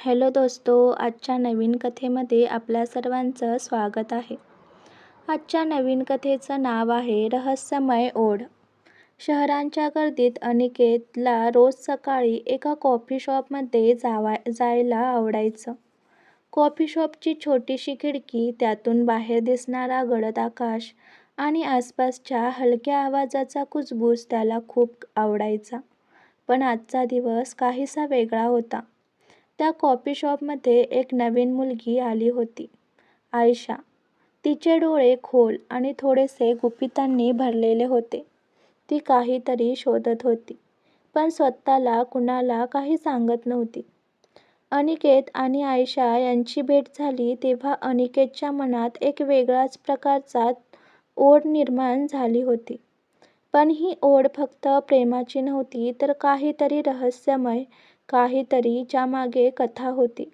Hello दोस्तो आजच्या नवीन कथेमध्ये आपल्या सर्वांचं स्वागत आहे. आजच्या नवीन कथेचं नाव आहे रहस्यमय ओढ. शहरांच्या गर्दीत अनिकेतला रोज सकाळी एका कॉफी शॉपमध्ये जावा जायला आवडायचं. कॉफी शॉपची छोटीशी खिडकी त्यातून बाहेर दिसणारा गडद आकाश आणि आसपासच्या हलक्या आवाजाचा कुजबूज त्याला खूप आवडायचा. पण आजचा दिवस काहीसा वेगळा होता. त्या कॉफी शॉपमध्ये एक नवीन मुलगी आली होती आयशा. तिचे डोळे खोल आणि थोडेसे गुपितांनी भरलेले होते. ती काहीतरी शोधत होती पण स्वतःला कुणाला काही सांगत नव्हती. अनिकेत आणि आयशा यांची भेट झाली तेव्हा अनिकेतच्या मनात एक वेगळाच प्रकारचा ओढ निर्माण झाली होती. पण ही ओढ फक्त प्रेमाची नव्हती तर काहीतरी रहस्यमय काहीतरी ज्यामागे कथा होती.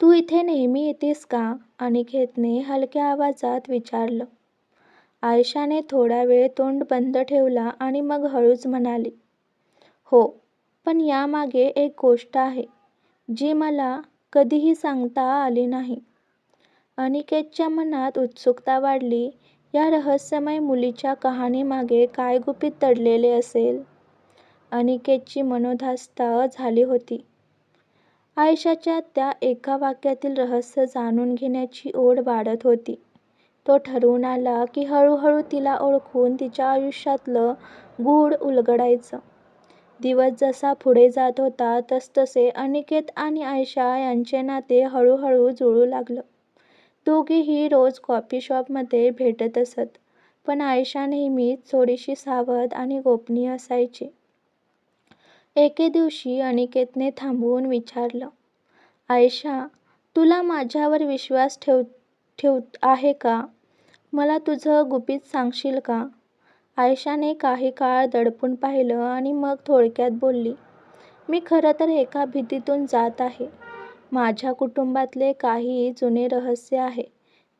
तू इथे नेहमी येतेस का? अनिकेतने हलक्या आवाजात विचारलं. आयशाने थोडा वेळ तोंड बंद ठेवला आणि मग हळूच म्हणाली, हो, पण यामागे एक गोष्ट आहे, जी मला कधीही सांगता आली नाही. अनिकेतच्या मनात उत्सुकता वाढली. या रहस्यमय मुलीच्या कहाणीमागे काय गुपित दडलेले असेल? अनिकेतची मनोधास्ता झाली होती. आयशाच्या त्या एका वाक्यातील रहस्य जाणून घेण्याची ओढ वाढत होती. तो ठरवून आला की हळूहळू तिला ओळखून तिच्या आयुष्यातलं गूढ उलगडायचं. दिवस जसा पुढे जात होता तसतसे अनिकेत आणि आयशा यांचे नाते हळूहळू जुळू लागलं. दोघेही रोज कॉफी शॉपमध्ये भेटत असत. पण आयशा नेहमीच थोडीशी सावध आणि गोपनीय असायची. एके दिवशी अनिकेतने थांबवून विचारलं, आयशा, तुला माझ्यावर विश्वास ठेव आहे का? मला तुझं गुपित सांगशील का? आयशाने काही काळ दडपून पाहिलं आणि मग थोडक्यात बोलली, मी खरं तर एका भीतीतून जात आहे. माझ्या कुटुंबातले काही जुने रहस्य आहे,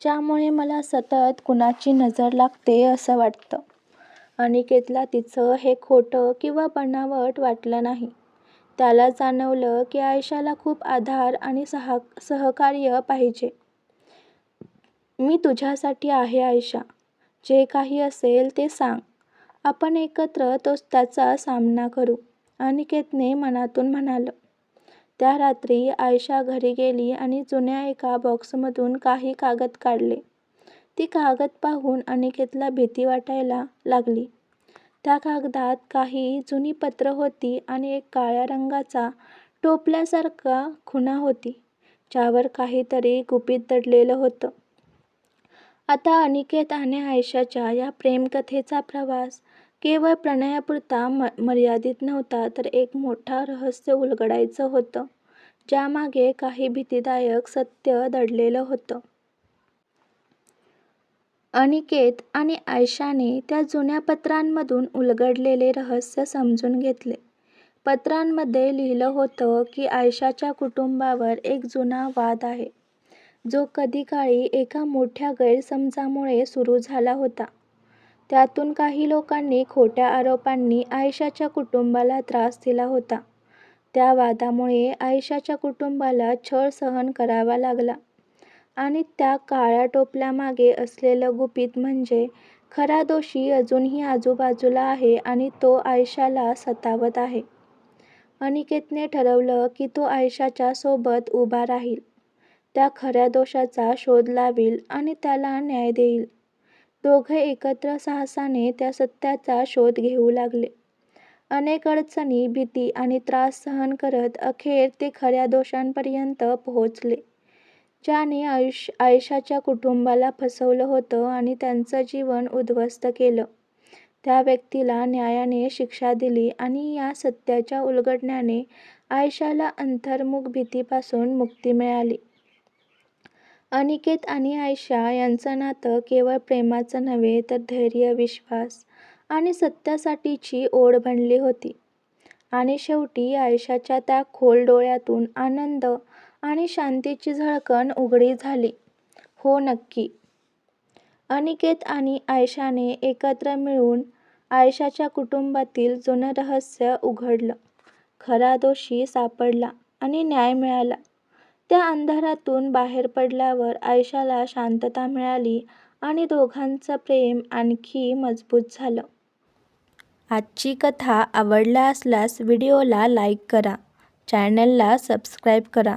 ज्यामुळे मला सतत कुणाची नजर लागते असं वाटतं. अनिकेतला तिचं हे खोटं किंवा बनावट वाटलं नाही. त्याला जाणवलं की आयशाला खूप आधार आणि सहा सहकार्य पाहिजे. मी तुझ्यासाठी आहे आयशा. जे काही असेल ते सांग. आपण एकत्र त्याचा सामना करू, अनिकेतने मनातून म्हणालं. त्या रात्री आयशा घरी गेली आणि जुन्या एका बॉक्समधून काही कागद काढले. ती कागद पाहून अनिकेतला भीती वाटायला लागली. त्या कागदात काही जुनी पत्रं होती आणि एक काळ्या रंगाचा टोपल्यासारखा खुणा होती, ज्यावर काहीतरी गुपित दडलेलं होतं. आता अनिकेत आणि आयशाच्या या प्रेमकथेचा प्रवास केवळ प्रणयापुरता मर्यादित नव्हता तर एक मोठं रहस्य उलगडायचं होतं, ज्यामागे काही भीतीदायक सत्य दडलेलं होतं. अनिकेत आणि आयशाने त्या जुन्या पत्रांमधून उलगडलेले रहस्य समजून घेतले. पत्रांमध्ये लिहिलं होतं की आयशाच्या कुटुंबावर एक जुना वाद आहे, जो कधीकाळी एका मोठ्या गैरसमजामुळे सुरू झाला होता. त्यातून काही लोकांनी खोट्या आरोपांनी आयशाच्या कुटुंबाला त्रास दिला होता. त्या वादामुळे आयशाच्या कुटुंबाला छळ सहन करावा लागला आणि त्या काळ्या टोपल्यामागे असलेलं गुपित म्हणजे खरा दोषी अजूनही आजूबाजूला आहे आणि तो आयशाला सतावत आहे. अनिकेतने ठरवलं की तो आयशाच्या सोबत उभा राहील, त्या खऱ्या दोषाचा शोध लावेल आणि त्याला न्याय देईल. दोघे एकत्र साहसाने त्या सत्याचा शोध घेऊ लागले. अनेक अडचणी, भीती आणि त्रास सहन करत अखेर ते खऱ्या दोषापर्यंत पोहोचले, ज्याने आयशाच्या कुटुंबाला फसवलं होतं आणि त्यांचं जीवन उद्ध्वस्त केलं. त्या व्यक्तीला न्यायाने शिक्षा दिली आणि या सत्याच्या उलगडण्याने आयशाला अंतर्मुख भीतीपासून मुक्ती मिळाली. अनिकेत आणि आयशा यांचं नातं केवळ प्रेमाचं नव्हे तर धैर्य, विश्वास आणि सत्यासाठीची ओढ बनली होती. आणि शेवटी आयशाच्या त्या खोल डोळ्यातून आनंद आणि शांतीची झळकण उघडी झाली. हो नक्की. अनिकेत आणि आयशाने एकत्र मिळून आयशाच्या कुटुंबातील जुनं रहस्य उघडलं खरा दोषी सापडला आणि न्याय मिळाला. त्या अंधारातून बाहेर पडल्यावर आयशाला शांतता मिळाली आणि दोघांचं प्रेम आणखी मजबूत झालं. आजची कथा आवडला असल्यास व्हिडिओला लाईक करा, चॅनलला सबस्क्राईब करा